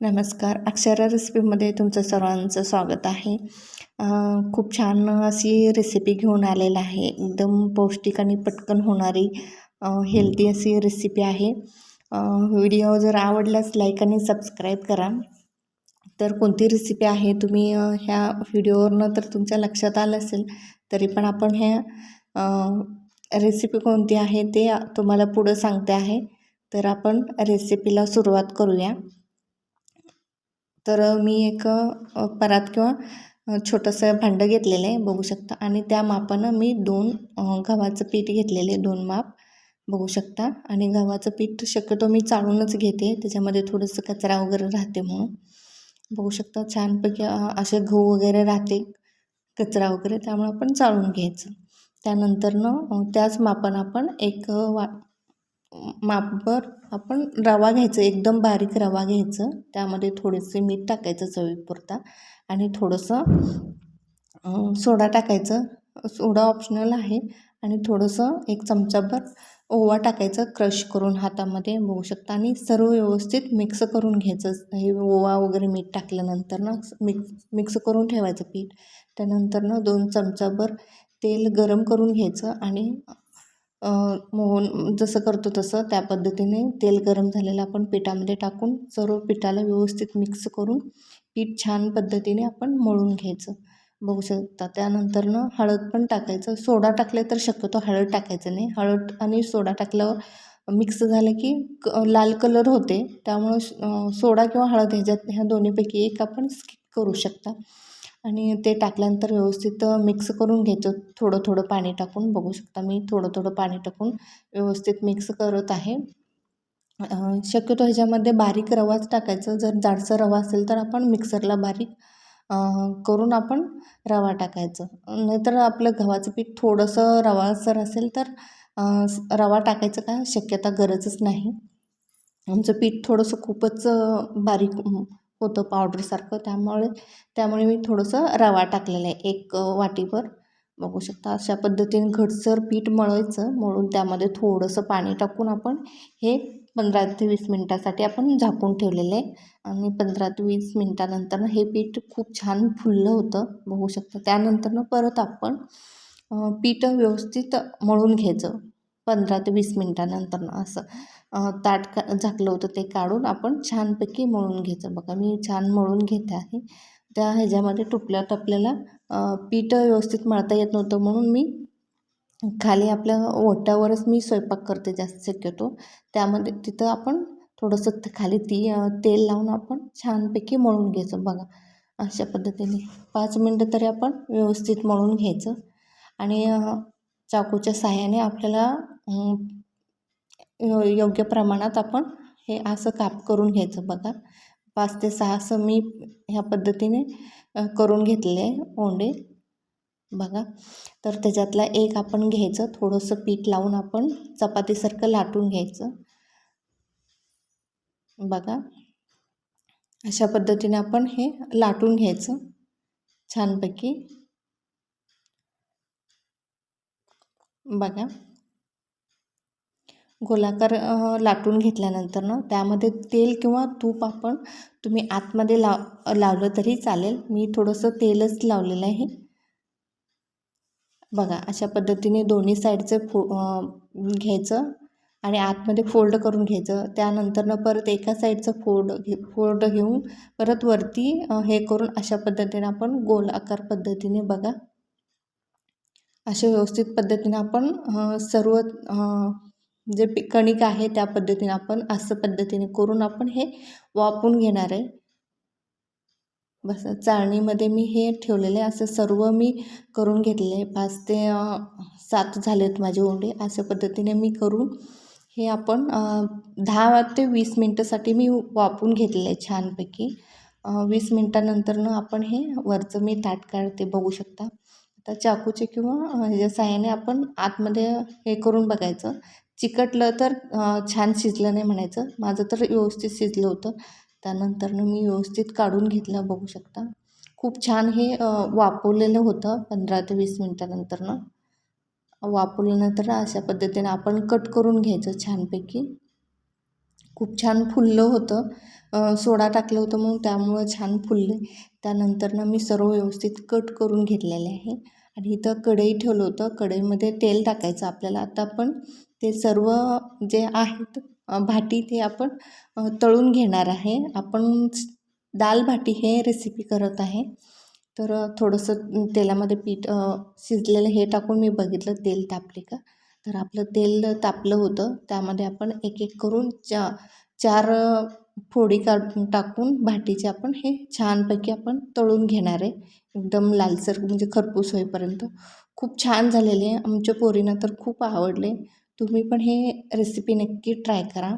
नमस्कार. अक्षरा रेसिपीमध्ये तुमचं सर्वांचं स्वागत आहे. खूप छान अशी रेसिपी घेऊन आलेलं आहे. एकदम पौष्टिक आणि पटकन होणारी हेल्दी अशी रेसिपी आहे. व्हिडिओ जर आवडल्यास लाईक आणि सबस्क्राईब करा. तर कोणती रेसिपी आहे तुम्ही ह्या व्हिडिओवरनं तर तुमच्या लक्षात आलं असेल तरी पण आपण ह्या रेसिपी कोणती आहे ते तुम्हाला पुढं सांगते आहे. तर आपण रेसिपीला सुरुवात करूया. तर मी एक परात किंवा छोटंसं भांडं घेतलेलं आहे बघू शकता. आणि त्या मापानं मी दोन गव्हाचं पीठ घेतलेलं आहे दोन माप. बघू शकता. आणि गव्हाचं पीठ शक्यतो मी चाळूनच घेते त्याच्यामध्ये थोडंसं कचरा वगैरे राहते म्हणून. बघू शकता छानपैकी असे गहू वगैरे राहते कचरा वगैरे त्यामुळे आपण चाळून घ्यायचं. त्यानंतरनं त्याच मापानं आपण एक वा मापभर आपण रवा घ्यायचं एकदम बारीक रवा घ्यायचं. त्यामध्ये थोडेसे मीठ टाकायचं चवीपुरता. आणि थोडंसं सोडा टाकायचं. सोडा ऑप्शनल आहे. आणि थोडंसं एक चमचाभर ओवा टाकायचं क्रश करून हातामध्ये बघू शकता. आणि सर्व व्यवस्थित मिक्स करून घ्यायचं. हे ओवा वगैरे मीठ टाकल्यानंतर ना मिक्स मिक्स करून ठेवायचं पीठ. त्यानंतर ना दोन चमचाभर तेल गरम करून घ्यायचं. आणि मोहन जसं करतो तसं त्या पद्धतीने तेल गरम झालेलं आपण पिठामध्ये टाकून सर्व पिठाला व्यवस्थित मिक्स करून पीठ छान पद्धतीने आपण मळून घ्यायचं. बघू शकता त्यानंतरनं हळद पण टाकायचं. सोडा टाकले तर शक्यतो हळद टाकायचं नाही. हळद आणि सोडा टाकल्यावर मिक्स झालं की क लाल कलर होते. त्यामुळं सोडा किंवा हळद ह्याच्यात ह्या दोन्हीपैकी एक आपण स्किप करू शकता. आणि ते टाकल्यानंतर व्यवस्थित मिक्स करून घ्यायचं. थोडं थोडं पाणी टाकून बघू शकता मी. थोडं थोडं पाणी टाकून व्यवस्थित मिक्स करत आहे. शक्यतो ह्याच्यामध्ये बारीक रवाच टाकायचं. जर जाडसर रवा असेल तर आपण मिक्सरला बारीक करून आपण रवा टाकायचं. नाहीतर आपलं गव्हाचं पीठ थोडंसं रवासर असेल तर रवा टाकायचं का शक्यता गरजच नाही. आमचं पीठ थोडंसं खूपच बारीक होतं पावडरसारखं. त्यामुळे त्यामुळे मी थोडंसं रवा टाकलेला आहे एक वाटीभर. बघू शकता अशा पद्धतीने घटसर पीठ मळायचं. मळून त्यामध्ये थोडंसं पाणी टाकून आपण हे पंधरा ते वीस मिनटासाठी आपण झाकून ठेवलेलं आहे. आणि पंधरा ते वीस मिनटानंतर हे पीठ खूप छान फुललं होतं. बघू शकता त्यानंतरनं परत आपण पीठ व्यवस्थित मळून घ्यायचं. पंधरा ते वीस मिनटानंतर असं ताट का झाकलं होतं ते काढून आपण छानपैकी मळून घ्यायचं. बघा मी छान मळून घेते आहे. त्या ह्याच्यामध्ये टुपल्यात आपल्याला पीठ व्यवस्थित मळता येत नव्हतं म्हणून मी खाली आपल्या ओट्यावरच मी स्वयंपाक करते जास्त शक्यतो. त्यामध्ये तिथं आपण थोडंसं खाली ती तेल लावून आपण छानपैकी मळून घ्यायचं. बघा अशा पद्धतीने पाच मिनटं तरी आपण व्यवस्थित मळून घ्यायचं. आणि चाकूच्या साह्याने आपल्याला योग्य प्रमाणात आपण हे असं काप करून घ्यायचं बघा. पाच ते सहा असं मी ह्या पद्धतीने करून घेतले आहे ओंडे. बघा. तर त्याच्यातला एक आपण घ्यायचं. थोडंसं पीठ लावून आपण चपातीसारखं लाटून घ्यायचं. बघा. अशा पद्धतीने आपण हे लाटून घ्यायचं छानपैकी. बघा. गोलाकार लाटून घेतल्यानंतर ना त्यामध्ये तेल किंवा तूप आपण तुम्ही आतमध्ये लाव लावलं तरी चालेल. मी थोडंसं तेलच लावलेलं आहे. बघा अशा पद्धतीने दोन्ही साईडचं फो घ्यायचं आणि आतमध्ये फोल्ड करून घ्यायचं. त्यानंतरनं परत एका साईडचं फोल्ड घे फोल्ड घेऊन परत वरती हे करून अशा पद्धतीने आपण गोल आकार पद्धतीने बघा. अशा व्यवस्थित पद्धतीने आपण सर्व जे कणिक आहे त्या पद्धतीने आपण असं पद्धतीने करून आपण हे वापून घेणार आहे. बस चाळणीमध्ये मी हे ठेवलेले असं सर्व मी करून घेतले पाच ते सात झालेत माझे ओंडे अशा पद्धतीने मी करून हे आपण दहा ते वीस मिनटासाठी मी वापून घेतलेलं आहे छानपैकी. वीस मिनटानंतरनं आपण हे वरचं मी ताट काढते बघू शकता. आता चाकूचे किंवा ह्याच्या साह्याने आपण आतमध्ये हे करून बघायचं. चिकटलं तर छान शिजलं नाही म्हणायचं. माझं तर व्यवस्थित शिजलं होतं. त्यानंतरनं मी व्यवस्थित काढून घेतलं बघू शकता. खूप छान हे वापरलेलं होतं पंधरा ते वीस मिनटानंतरनं वापरल्यानंतर अशा पद्धतीने आपण कट करून घ्यायचं छानपैकी. खूप छान फुललं होतं. सोडा टाकलं होतं म्हणून त्यामुळं छान फुलले. त्यानंतरनं मी सर्व व्यवस्थित कट करून घेतलेले आहे. आणि इथं कढई ठेवलं होतं. कढईमध्ये तेल टाकायचं आपल्याला. आता आपण ते सर्व जे आहेत भाटी ते आपण तळून घेणार आहे. आपण दाल भाटी हे रेसिपी करत आहे. तर थोडंसं तेलामध्ये पीठ शिजलेलं हे टाकून मी बघितलं तेल तापले का तर आपलं तेल तापलं होतं. त्यामध्ये आपण एक एक करून चा चार फोडी काढून टाकून भाटीचे आपण हे छानपैकी आपण तळून घेणार आहे. एकदम लालसर म्हणजे खरपूस होईपर्यंत. खूप छान झालेले आहे. आमच्या पोरींना तर खूप आवडले. तुम्ही पण हे रेसिपी नक्की ट्राय करा.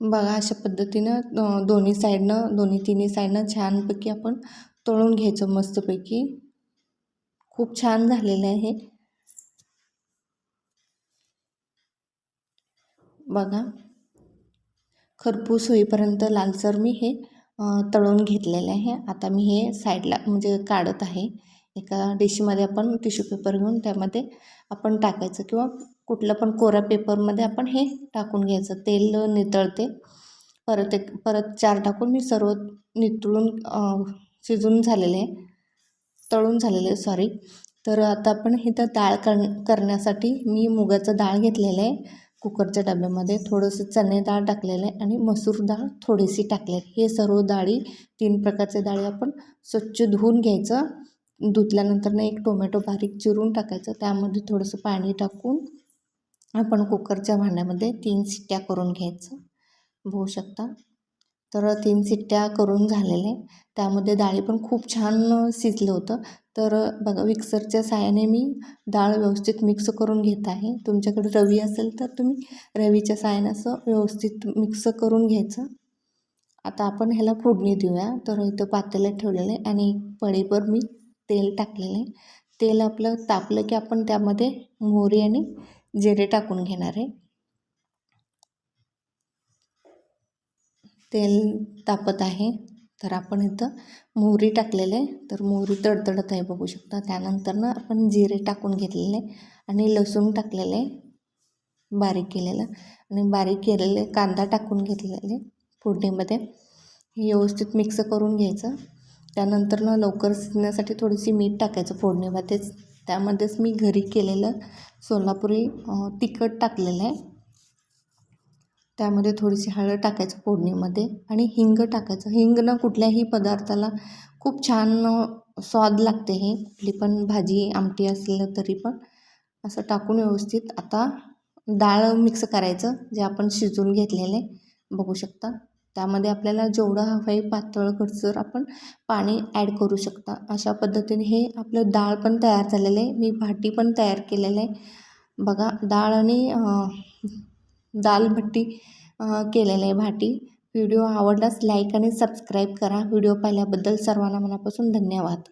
बघा अशा पद्धतीनं दोन्ही साईडनं दोन्ही तिन्ही साईडनं छानपैकी आपण तळून घ्यायचं मस्तपैकी. खूप छान झालेलं आहे बघा. खरपूस होईपर्यंत लालसर मी हे तळून घेतलेले आहे. आता मी हे साईडला म्हणजे काढत आहे. एका डिशमध्ये आपण टिश्यू पेपर घेऊन त्यामध्ये आपण टाकायचं किंवा कुठलं पण कोऱ्या पेपरमध्ये आपण हे टाकून घ्यायचं. तेल नितळते. परत एक परत चार टाकून मी सर्व नितळून शिजून झालेले आहे तळून झालेले आहे सॉरी तर आता आपण इथं डाळ कर करण्यासाठी मी मुगाचं डाळ घेतलेलं आहे. कुकरच्या डब्यामध्ये थोडंसं चणे डाळ टाकलेलं आहे आणि मसूर डाळ थोडीशी टाकले हे सर्व डाळी तीन प्रकारचे डाळी आपण स्वच्छ धुवून घ्यायचं. धुतल्यानंतर एक टोमॅटो बारीक चिरून टाकायचं. त्यामध्ये थोडंसं पाणी टाकून आपण कुकरच्या भांड्यामध्ये तीन शिट्ट्या करून घ्यायचं. बघू शकता. तर तीन शिट्ट्या करून झालेले. त्यामध्ये डाळी पण खूप छान शिजलं होतं. तर बघा मिक्सरच्या साहाय्याने मी डाळ व्यवस्थित मिक्स करून घेत आहे. तुमच्याकडे रवी असेल तर तुम्ही रवीच्या साहाय्याने असं व्यवस्थित मिक्स करून घ्यायचं. आता आपण ह्याला फोडणी देऊया. तर इथं पातेलं ठेवलेलं आहे आणि पळीभर मी तेल टाकलेलं आहे. तेल आपलं तापलं की आपण त्यामध्ये मोहरी आणि जिरे टाकून घेणार आहे. तेल तापत आहे. तर आपण इथं मोहरी टाकलेलं आहे. तर मोहरी तडतडत आहे बघू शकता. त्यानंतर ना आपण जिरे टाकून घेतलेले आणि लसूण टाकलेले बारीक केलेलं. आणि बारीक केलेले कांदा टाकून घेतलेले फोडणीमध्ये. हे व्यवस्थित मिक्स करून घ्यायचं. त्यानंतर ना लवकर शिजण्यासाठी थोडीशी मीठ टाकायचं फोडणीमध्येच त्यामध्येच मी घरी केलेलं सोलापुरी तिखट टाकलेलं आहे. त्यामध्ये थोडीशी हळद टाकायचं फोडणीमध्ये आणि हिंग टाकायचं. हिंग ना कुठल्याही पदार्थाला खूप छान स्वाद लागते हे. कुठली पण भाजी आमटी असलं तरी पण. असं टाकून व्यवस्थित आता डाळ मिक्स करायचं जे आपण शिजवून घेतलेले बघू शकता. त्यामध्ये आपल्याला जेवढं हवं आहे पातळ खडसर आपण पाणी ॲड करू शकता. अशा पद्धतीने हे आपलं डाळ पण तयार झालेलं आहे. मी भाटी पण तयार केलेलं आहे. बघा डाळ आणि दाल भट्टी केलेलं आहे भाटी. व्हिडिओ आवडल्यास लाईक आणि सबस्क्राईब करा. व्हिडिओ पाहिल्याबद्दल सर्वांना मनापासून धन्यवाद.